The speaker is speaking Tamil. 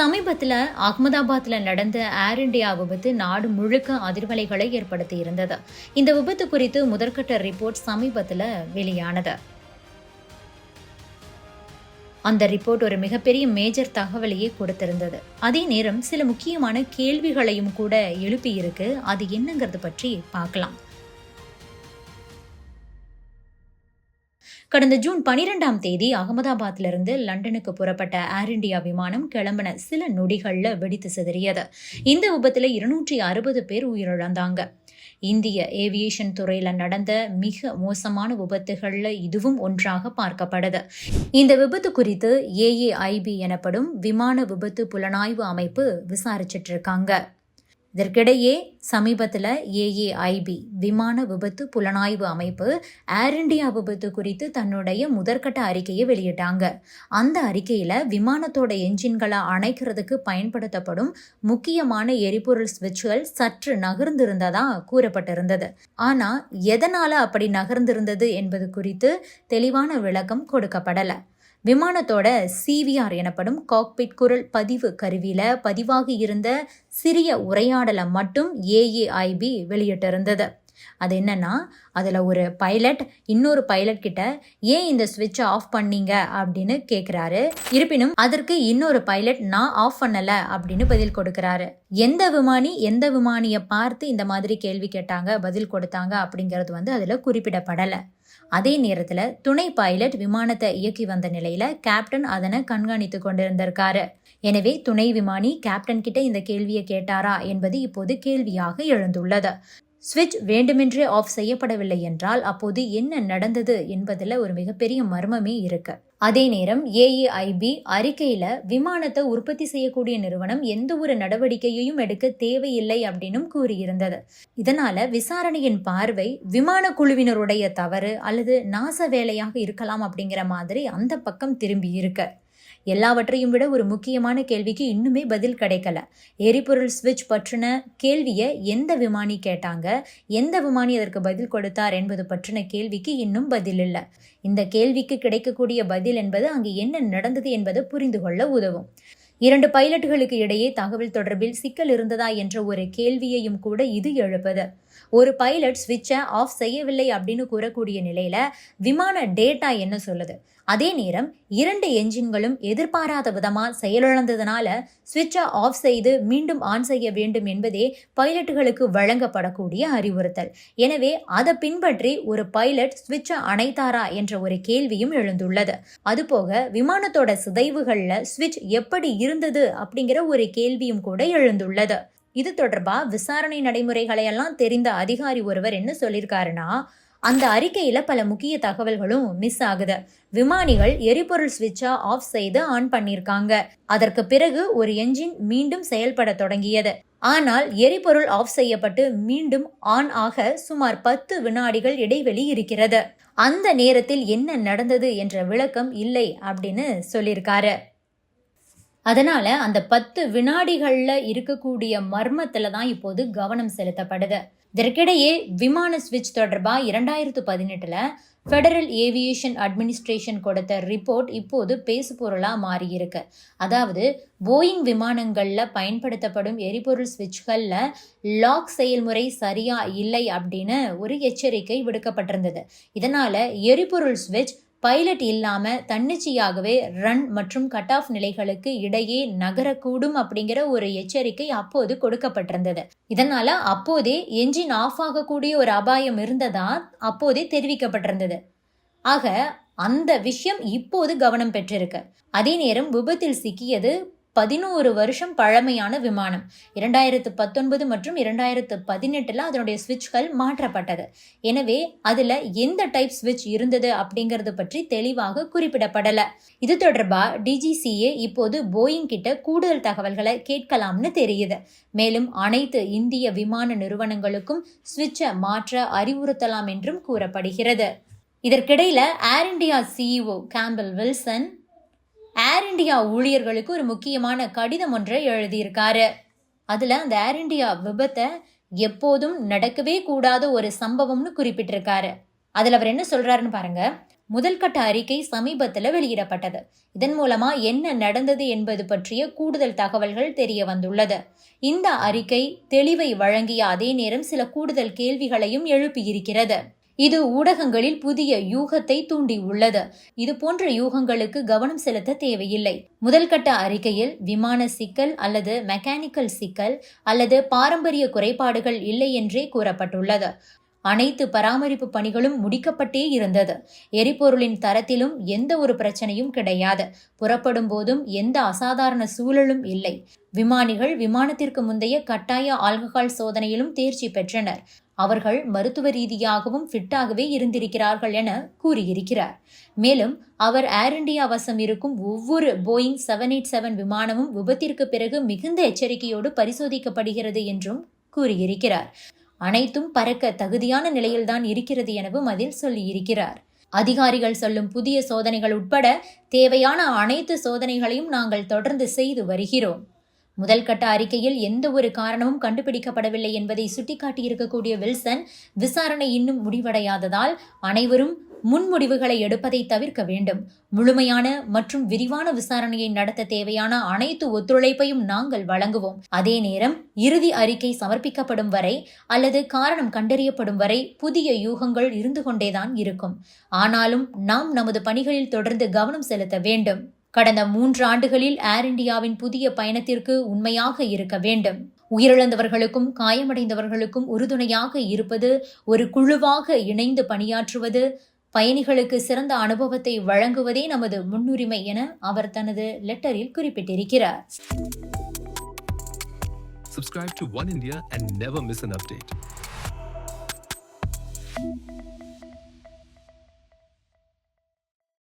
சமீபத்தில் அகமதாபாத்தில் நடந்த ஏர் இண்டியா விபத்து நாடு முழுக்க அதிர்வலைகளை ஏற்படுத்தி இருந்தது இந்த விபத்து குறித்து முதற்கட்ட ரிப்போர்ட் சமீபத்தில் வெளியானது. அந்த ரிப்போர்ட் ஒரு மிகப்பெரிய மேஜர் தகவலையே கொடுத்திருந்தது. அதே நேரம் சில முக்கியமான கேள்விகளையும் கூட எழுப்பியிருக்கு. அது என்னங்கிறது பற்றி பார்க்கலாம். கடந்த ஜூன் பனிரெண்டாம் தேதி அகமதாபாத்திலிருந்து லண்டனுக்கு புறப்பட்ட ஏர் இண்டியா விமானம் கிளம்பின சில நொடிகளில் வெடித்து சிதறியது. இந்த விபத்தில் இருநூற்றி அறுபது பேர் உயிரிழந்தாங்க. இந்திய ஏவியேஷன் துறையில நடந்த மிக மோசமான விபத்துகள்ல இதுவும் ஒன்றாக பார்க்கப்படுது. இந்த விபத்து குறித்து ஏஏஐபி எனப்படும் விமான விபத்து புலனாய்வு அமைப்பு விசாரிச்சிட்டு இருக்காங்க. இதற்கிடையே சமீபத்தில் ஏஏஐபி விமான விபத்து புலனாய்வு அமைப்பு ஏர் இண்டியா விபத்து குறித்து தன்னுடைய முதற்கட்ட அறிக்கையை வெளியிட்டாங்க. அந்த அறிக்கையில் விமானத்தோட என்ஜின்களை அணைக்கிறதுக்கு பயன்படுத்தப்படும் முக்கியமான எரிபொருள் சுவிட்சுகள் சற்று நகர்ந்திருந்ததா கூறப்பட்டிருந்தது. ஆனால் எதனால் அப்படி நகர்ந்திருந்தது என்பது குறித்து தெளிவான விளக்கம் கொடுக்கப்படலை. விமானத்தோட சிவிஆர் எனப்படும் காக்பிட் குரல் பதிவு கருவியில பதிவாகி இருந்த சிறிய உரையாடலை மட்டும் ஏஏஐபி வெளியிட்டிருந்தது. அது என்னன்னா அதில் ஒரு பைலட் இன்னொரு பைலட் கிட்ட ஏன் இந்த ஸ்விட்சை ஆஃப் பண்ணீங்க? அப்படின்னு கேட்குறாரு இருப்பினும் அதற்கு இன்னொரு பைலட் நான் ஆஃப் பண்ணலை அப்படின்னு பதில் கொடுக்குறாரு. எந்த விமானி எந்த விமானியை பார்த்து இந்த மாதிரி கேள்வி கேட்டாங்க பதில் கொடுத்தாங்க அப்படிங்கிறது வந்து அதில் குறிப்பிடப்படலை. அதே நேரத்தில் துணை பைலட் விமானத்தை இயக்கி வந்த நிலையில கேப்டன் அதனை கண்காணித்து கொண்டிருந்திருக்காரு. எனவே துணை விமானி கேப்டன் கிட்ட இந்த கேள்வியை கேட்டாரா என்பது இப்போது கேள்வியாக எழுந்துள்ளது. சுவிட்ச் வேண்டுமென்றே ஆஃப் செய்யப்படவில்லை என்றால் அப்போது என்ன நடந்தது என்பதில் ஒரு மிகப்பெரிய மர்மமே இருக்கு. அதே நேரம் ஏஏஐபி அறிக்கையில விமானத்தை உற்பத்தி செய்யக்கூடிய நிறுவனம் எந்த ஒரு நடவடிக்கையையும் எடுக்க தேவையில்லை அப்படின்னும் கூறியிருந்தது. இதனால விசாரணையின் பார்வை விமான குழுவினருடைய தவறு அல்லது நாச வேலையாக இருக்கலாம் அப்படிங்கிற மாதிரி அந்த பக்கம் திரும்பி இருக்கு. எல்லாவற்றையும் விட ஒரு முக்கியமான கேள்விக்கு இன்னுமே பதில் கிடைக்கல. எரிபொருள் சுவிட்ச் பற்றின கேள்வியை எந்த விமானி கேட்டாங்க? எந்த விமானி அதற்கு பதில் கொடுத்தார் என்பது பற்றின கேள்விக்கு இன்னும் பதில் இல்லை. இந்த கேள்விக்கு கிடைக்கக்கூடிய பதில் என்பது அங்கு என்ன நடந்தது என்பதை புரிந்து கொள்ள உதவும். இரண்டு பைலட்டுகளுக்கு இடையே தகவல் தொடர்பில் சிக்கல் இருந்ததா என்ற ஒரு கேள்வியையும் கூட இது எழுப்பது. ஒரு பைலட் ஸ்விட்சை ஆஃப் செய்யவில்லை அப்படின்னு கூறக்கூடிய நிலையில விமான டேட்டா என்ன சொல்லுது? அதே நேரம் இரண்டு என்ஜின்களும் எதிர்பாராத விதமா செயலிழந்ததுனால ஸ்விட்சை ஆஃப் செய்து மீண்டும் ஆன் செய்ய வேண்டும் என்பதே பைலட்டுகளுக்கு வழங்கப்படக்கூடிய அறிவுறுத்தல். எனவே அதை பின்பற்றி ஒரு பைலட் ஸ்விட்சை அணைத்தாரா என்ற ஒரு கேள்வியும் எழுந்துள்ளது. அதுபோக விமானத்தோட சிதைவுகளில் ஸ்விட்ச் எப்படி இருந்தது அப்படிங்கிற ஒரு கேள்வியும் கூட எழுந்துள்ளது. இது தொடர்பாக விசாரணை நடைமுறைகளை எல்லாம் தெரிந்த அதிகாரி ஒருவர் என்ன சொல்லியிருக்காருன்னா அந்த அறிக்கையில் பல முக்கிய தகவல்களும் மிஸ் ஆகுது. விமானிகள் எரிபொருள் ஸ்விட்சை ஆஃப் செய்து ஆன் பண்ணியிருக்காங்க அதற்கு பிறகு ஒரு என்ஜின் மீண்டும் செயல்பட தொடங்கியது. ஆனால் எரிபொருள் ஆஃப் செய்யப்பட்டு மீண்டும் ஆன் ஆக சுமார் பத்து வினாடிகள் இடைவெளி இருக்கிறது. அந்த நேரத்தில் என்ன நடந்தது என்ற விளக்கம் இல்லை அப்படின்னு சொல்லியிருக்காரு அதனால அந்த பத்து வினாடிகள்ல இருக்கக்கூடிய மர்மத்துல தான் இப்போது கவனம் செலுத்தப்படுது. இதற்கிடையே விமான ஸ்விட்ச் தொடர்பா இரண்டாயிரத்து பதினெட்டுல ஃபெடரல் ஏவியேஷன் அட்மினிஸ்ட்ரேஷன் கொடுத்த ரிப்போர்ட் இப்போது பேசுபொருளாக மாறியிருக்கு. அதாவது போயிங் விமானங்கள்ல பயன்படுத்தப்படும் எரிபொருள் ஸ்விட்ச்கள்ல லாக் செயல்முறை சரியா இல்லை அப்படின்னு ஒரு எச்சரிக்கை விடுக்கப்பட்டிருந்தது. இதனால எரிபொருள் ஸ்விட்ச் பைலட் இல்லாம தன்னிச்சையாகவே ரன் மற்றும் கட் ஆஃப் நிலைகளுக்கு இடையே நகரக்கூடும் அப்படிங்கிற ஒரு எச்சரிக்கை அப்போது கொடுக்கப்பட்டிருந்தது. இதனால அப்போதே என்ஜின் ஆஃப் ஆகக்கூடிய ஒரு அபாயம் இருந்ததா அப்போதே தெரிவிக்கப்பட்டிருந்தது. ஆக அந்த விஷயம் இப்போது கவனம் பெற்றிருக்கு. அதே நேரம் விபத்தில் சிக்கியது பதினோரு வருஷம் பழமையான விமானம். இரண்டாயிரத்து பத்தொன்பது மற்றும் இரண்டாயிரத்து பதினெட்டில் அதனுடைய சுவிட்ச்கள் மாற்றப்பட்டது. எனவே அதில் எந்த டைப் சுவிட்ச் இருந்தது அப்படிங்கிறது பற்றி தெளிவாக குறிப்பிடப்படலை. இது தொடர்பாக டிஜிசிஏ இப்போது போயிங் கிட்ட கூடுதல் தகவல்களை கேட்கலாம்னு தெரியுது. மேலும் அனைத்து இந்திய விமான நிறுவனங்களுக்கும் சுவிட்சை மாற்ற அறிவுறுத்தலாம் என்றும் கூறப்படுகிறது. இதற்கிடையில Air India CEO Campbell Wilson Air India ஊழியர்களுக்கு ஒரு முக்கியமான கடிதம் ஒன்றை எழுதியிருக்காரு. அதில் அந்த ஏர் இண்டியா விபத்தை எப்போதும் நடக்கவே கூடாத ஒரு சம்பவம்னு குறிப்பிட்டிருக்காரு. அதில் அவர் என்ன சொல்கிறாருன்னு பாருங்க. முதல்கட்ட அறிக்கை சமீபத்தில் வெளியிடப்பட்டது. இதன் மூலமாக என்ன நடந்தது என்பது பற்றிய கூடுதல் தகவல்கள் தெரிய வந்துள்ளது. இந்த அறிக்கை தெளிவை வழங்கிய அதே நேரம் சில கூடுதல் கேள்விகளையும் எழுப்பியிருக்கிறது. இது ஊடகங்களில் புதிய யூகத்தை தூண்டி உள்ளது இது போன்ற யூகங்களுக்கு கவனம் செலுத்த தேவையில்லை. முதல்கட்ட அறிக்கையில் விமான சிக்கல் அல்லது மெக்கானிக்கல் சிக்கல் அல்லது பாரம்பரிய குறைபாடுகள் இல்லை என்றே கூறப்பட்டுள்ளது. அனைத்து பராமரிப்பு பணிகளும் முடிக்கப்பட்டே இருந்தது. எரிபொருளின் தரத்திலும் எந்த ஒரு பிரச்சனையும் கிடையாது. புறப்படும் போதும் எந்த அசாதாரண சூழலும் இல்லை. விமானிகள் விமானத்திற்கு முந்தைய கட்டாய ஆல்கஹால் சோதனையிலும் தேர்ச்சி பெற்றனர். அவர்கள் மருத்துவ ரீதியாகவும் ஃபிட்டாகவே இருந்திருக்கிறார்கள் என கூறியிருக்கிறார். மேலும் அவர் ஏர் இண்டியா வசம் இருக்கும் ஒவ்வொரு போயிங் செவன் எயிட் செவன் விமானமும் விபத்திற்கு பிறகு மிகுந்த எச்சரிக்கையோடு பரிசோதிக்கப்படுகிறது என்றும் கூறியிருக்கிறார். அனைத்தும் பறக்க தகுதியான நிலையில்தான் இருக்கிறது எனவும் அதில் சொல்லியிருக்கிறார். அதிகாரிகள் சொல்லும் புதிய சோதனைகள் உட்பட தேவையான அனைத்து சோதனைகளையும் நாங்கள் தொடர்ந்து செய்து வருகிறோம். முதல் கட்ட அறிக்கையில் எந்த ஒரு காரணமும் கண்டுபிடிக்கப்படவில்லை என்பதை சுட்டிக்காட்டியிருக்கக்கூடிய வில்சன் விசாரணை இன்னும் முடிவடையாததால் அனைவரும் முன்முடிவுகளை எடுப்பதை தவிர்க்க வேண்டும். முழுமையான மற்றும் விரிவான விசாரணையை நடத்த தேவையான அனைத்து ஒத்துழைப்பையும் நாங்கள் வழங்குவோம். அதே நேரம் இறுதி அறிக்கை சமர்ப்பிக்கப்படும் வரை அல்லது காரணம் கண்டறியப்படும் வரை புதிய யூகங்கள் இருந்து கொண்டேதான் இருக்கும். ஆனாலும் நாம் நமது பணிகளில் தொடர்ந்து கவனம் செலுத்த வேண்டும். கடந்த மூன்று ஆண்டுகளில் ஏர் இண்டியாவின் புதிய பயணத்திற்கு உண்மையாக இருக்க வேண்டும் உயிரிழந்தவர்களுக்கும் காயமடைந்தவர்களுக்கும் உறுதுணையாக இருப்பது ஒரு குழுவாக இணைந்து பணியாற்றுவது பயணிகளுக்கு சிறந்த அனுபவத்தை வழங்குவதே நமது முன்னுரிமை என அவர் தனது லெட்டரில் குறிப்பிட்டிருக்கிறார் Subscribe to One India and never miss an update.